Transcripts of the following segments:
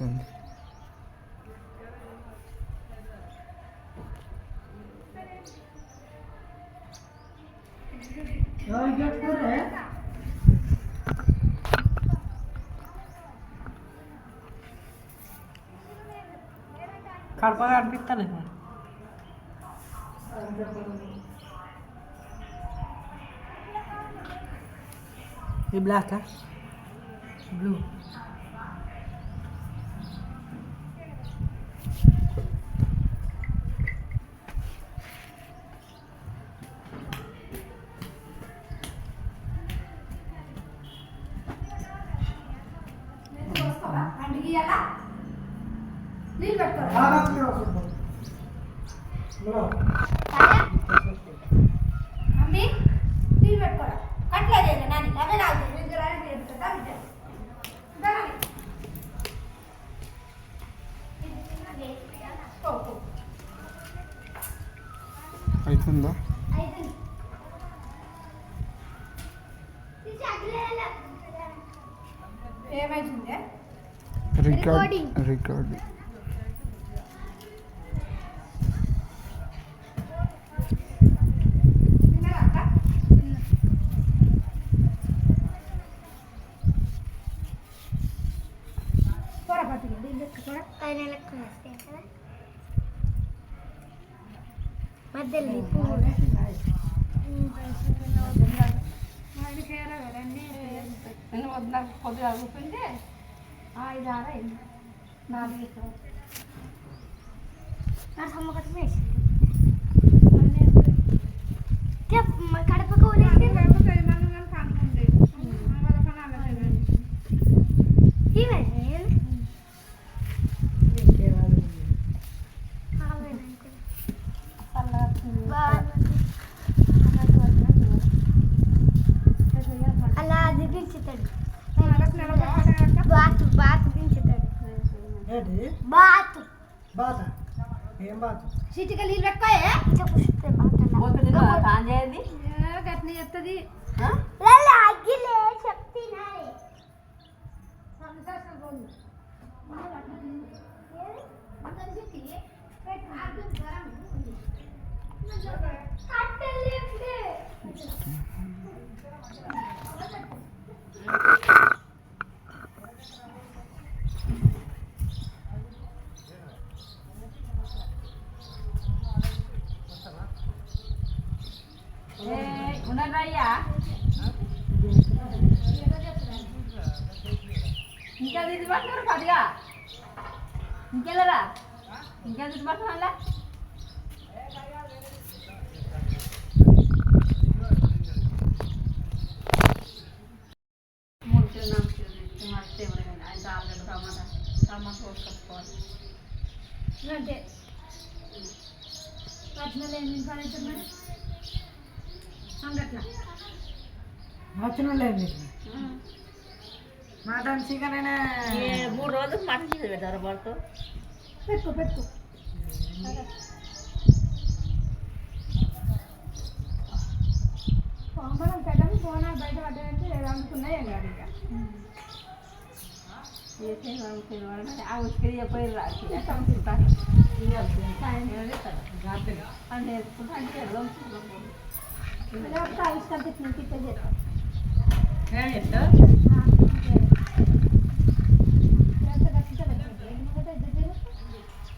అవుతుంది కడప కనిపిస్తాను ఈ బ్లాక్ బ్లూ నీళ్ళు పెట్టుకోరా మమ్మీ నీళ్ళు పెట్టుకోరా కట్లేదు నాని అవే నాకు దగ్గర పెట్టుకుంటా అవుతుందా റെക്കോർഡിംഗ് റെക്കോർഡിംഗ് മദ്ദല്ലേ പൂ Não, não, não. Mas ele quer, né? Ele não pode dar poder a roupa dele. అయింది నాలుగు ఇక్కడ కడపకు అలా బాత ఏం బాత సిటికి నీళ్ళు పెట్టుకోయే చెప్పుస్తే బాత ఆన్ చేయది గట్ని చెప్తుంది అగ్గిలే చెప్తున్నాయి ఉండయ్యా ఇంకా తీసి పట్టుకోరు పదిగా. ఇంకెళ్ళరా? ఇంకా తీసి పట్టుకున్నా మళ్ళా మస్తు ఎవరైనా ఆయన ఆలుగడ్డ టమాటా టమాటా కోసుకొచ్చుకోవాలి అంటే పట్టినలు ఏమి పని అవుతున్నాయి అంగట్లా వచ్చిన లేదు మటన్ చికెన్ మూడు రోజులు మటన్ చికెన్ పెట్టారు పడుతూ పెట్టుకో పెట్టుకో మనం పెట్టడం ఫోన్ బయట పడ్డాయంటే అందుకున్నాయి ఏం కాదు. ఇక అంటే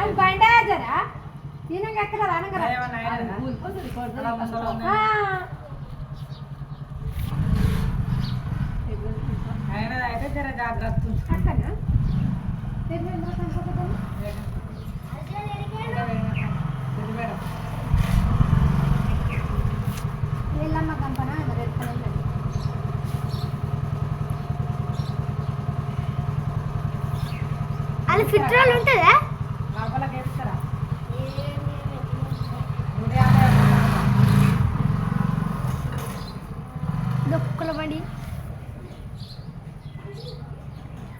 అది బండ జరా ఈయన ఎక్కడ? అనగరా అయితే జర జాగ్రత్త. అక్కనా? తెలియదు కనపడదు నీళ్ళమ్మ కంపన? రెడ్ కలర్ అలా అది ఫిట్రోల్ ఉంటుందా?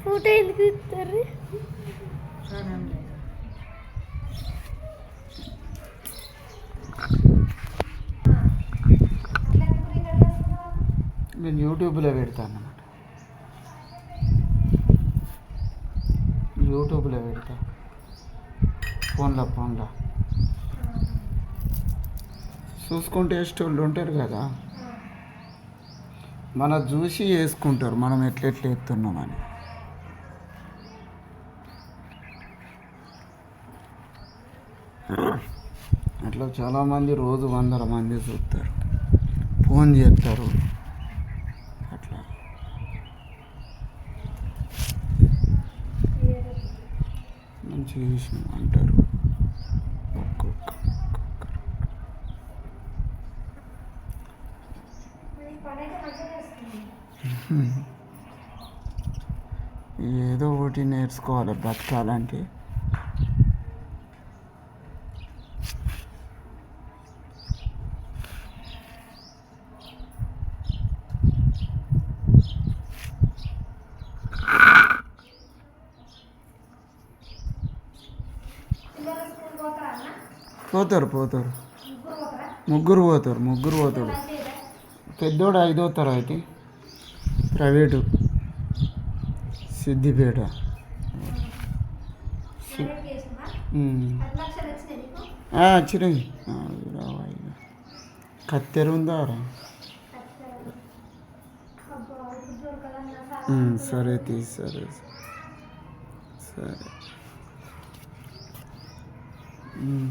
ఫోటో ఎందుకు తీస్తారు నేను యూట్యూబ్లో పెడతాను. అన్నమాట యూట్యూబ్లో పెడతా. ఫోన్లో ఫోన్లో. చూసుకుంటే వాళ్ళు ఉంటారు కదా. మన చూసి వేసుకుంటారు. మనం ఎట్లెట్లు ఎత్తున్నామని. అట్లా చాలామంది రోజు వందల మంది చూస్తారు. ఫోన్ చేస్తారు. అట్లా. మంచిగా విషయం అంటారు. ఏదో ఒకటి నేర్చుకోవాలి బతకాలంటే పిల్లలు స్కూల్ పోతారా అన్న పోతారు పోతారు. ముగ్గురు పోతారు ముగ్గురు పోతాడు పెద్దోడు ఐదో అయితే ప్రైవేటు. సిద్దిపేట. చిరంజీ కత్తెర ఉందా సరే తీ సరే సరే ఉమ్.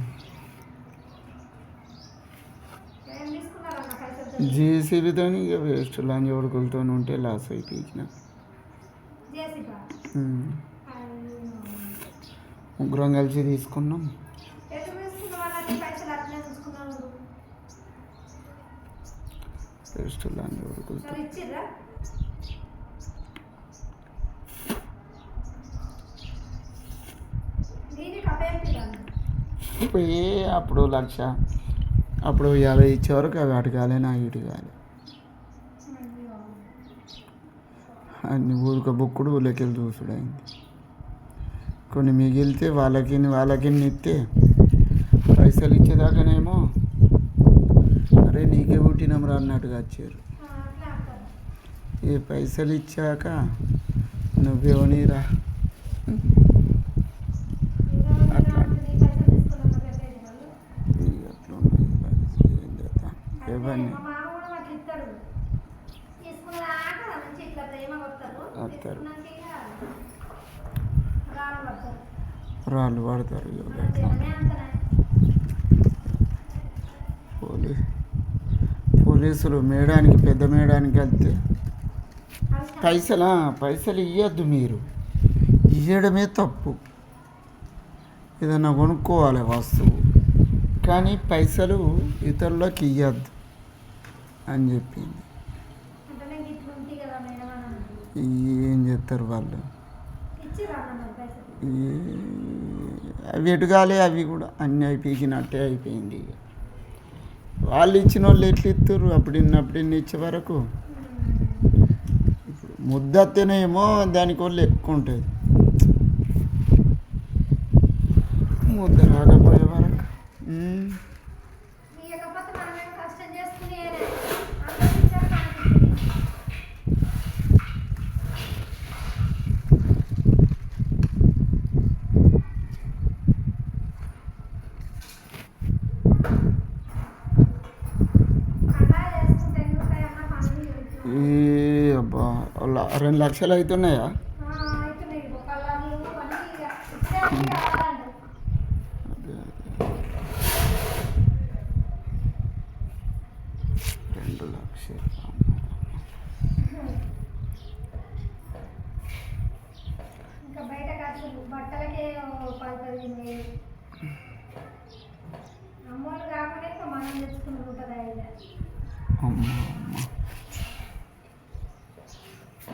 ఏం తీసుకున్నారన్న పైసలు జేసీబీతో ఇక వేస్ట్ లంచ్ కొడుకులతో ఉంటే లాస్ అయిపోయిన జేసిబా ముగ్గురం కలిసి తీసుకున్నాం. వేస్ట్ కొడుకులతో. అప్పుడు లక్ష. అప్పుడు యాభై ఇచ్చేవరకు అవి అటు కాలే నా ఇటు కాలే. అన్ని ఊరిక బుక్కుడు ఊళ్ళకెళ్ళి చూసుడు అయింది. కొన్ని మిగిలితే వాళ్ళకి వాళ్ళకి ఇస్తే పైసలు ఇచ్చేదాకానేమో అరే నీకే పుట్టినమరా అన్నట్టుగా వచ్చారు. ఈ పైసలు ఇచ్చాక నువ్వెవనీరా అట్లా. నీ పైసలు తీసుకున్నాను పెట్టేది వాళ్ళు ఇక అట్లా ఉన్నది పరిస్థితి. ఏం చేద్దాం అంటే ఎవరిని మా మామ కూడా అట్లా ఇస్తాడు తీసుకున్నదాకా మంచి ఇట్లా పడతారు రాళ్ళు పడతారు ఇక అంతే అట్లా అనే అంతనే పోలీ పోలీసులు మేడానికి పెద్ద మేడానికి వెళ్తే పైసలా? పైసలు? ఇవ్వద్దు మీరు. ఇవ్వడమే తప్పు. ఏదైనా కొనుక్కోవాలి వస్తువు. కానీ పైసలు ఇతరులకు ఇవ్వద్దు అని చెప్పింది అంటే నేను ఇట్లా ఉంది కదా మేడం అని అన్నది. ఏం చేస్తారు వాళ్ళు? అవి ఎటుగాలే అవి కూడా. అన్నీ అయిపోయినట్టే అయిపోయింది ఇక. వాళ్ళు ఇచ్చిన వాళ్ళు ఎట్లా ఇస్తారు అప్పుడు ఇన్ని అప్పుడు ఇన్ని ఇచ్చే వరకు. ఇప్పుడు ముద్దత్తేనేమో దానికి వాళ్ళు ఎక్కువ ఉంటుంది ముద్ద రాకపోయే వరకు. రెండు లక్షలు అవుతున్నాయా ఇగో కలర్లు అన్నీ ఇక ఇప్పుడే అన్నీ కావాలండి అదే, అదే. రెండు లక్షలు ఇంకా బయట ఖర్చులు బట్టలకే ఓ పది పదిహేను వేలు అమ్మోళ్ళు కాకుండా ఇంకా మనం తెచ్చుకుని ఉంటుంది అయితే అమ్మ అమ్మ ఆ,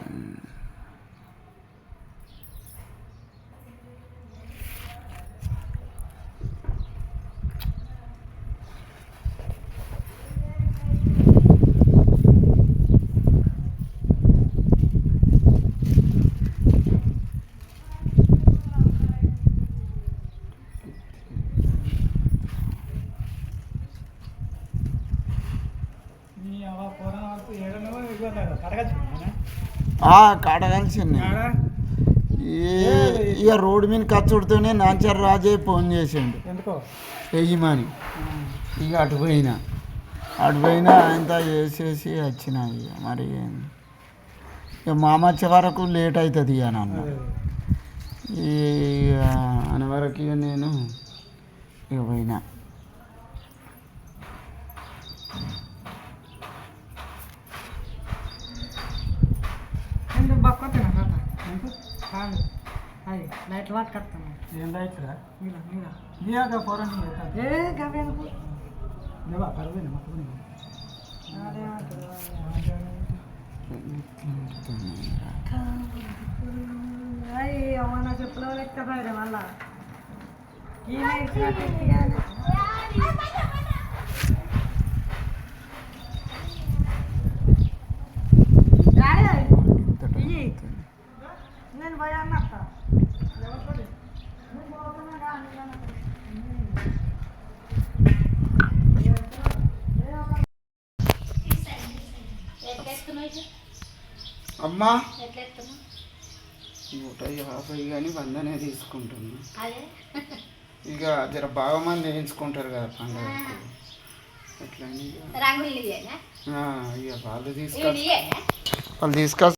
కడగాల్సిందే ఇక రోడ్డు మీద కచ్చుడితోనే నాంచర్ రాజే ఫోన్ చేసిండు. చెయ్యమని. ఇక అటు పోయినా. అటు పోయినా ఆయనతో చేసేసి వచ్చిన ఇక. మరి ఇక మామ వచ్చే వరకు లేట్ అవుతుంది అని అన్న ఈ అని వరకు ఇక నేను ఇక పోయినా ఎందుకు బక్కొత్తున్నా తాత ఎందుకు కాదు అది లైట్ పట్టుకొస్తాను ఏం మీద మీద పోరండి ఏ గవేందుకు లేవా పర్వేనా మొత్తం అయ్యి అమ్మ చెప్పులో లెక్క మళ్ళా. ఈ లైట్ నేను భయ అన్నట్ట అమ్మా. నూట యాభై కానీ వందనే తీసుకుంటున్నా. ఇక జర బాగా మంది వేయించుకుంటారు కదా పండుగకు. అట్లా ఇక, వాళ్ళు తీసుకొచ్చి వాళ్ళు తీసుకొచ్చి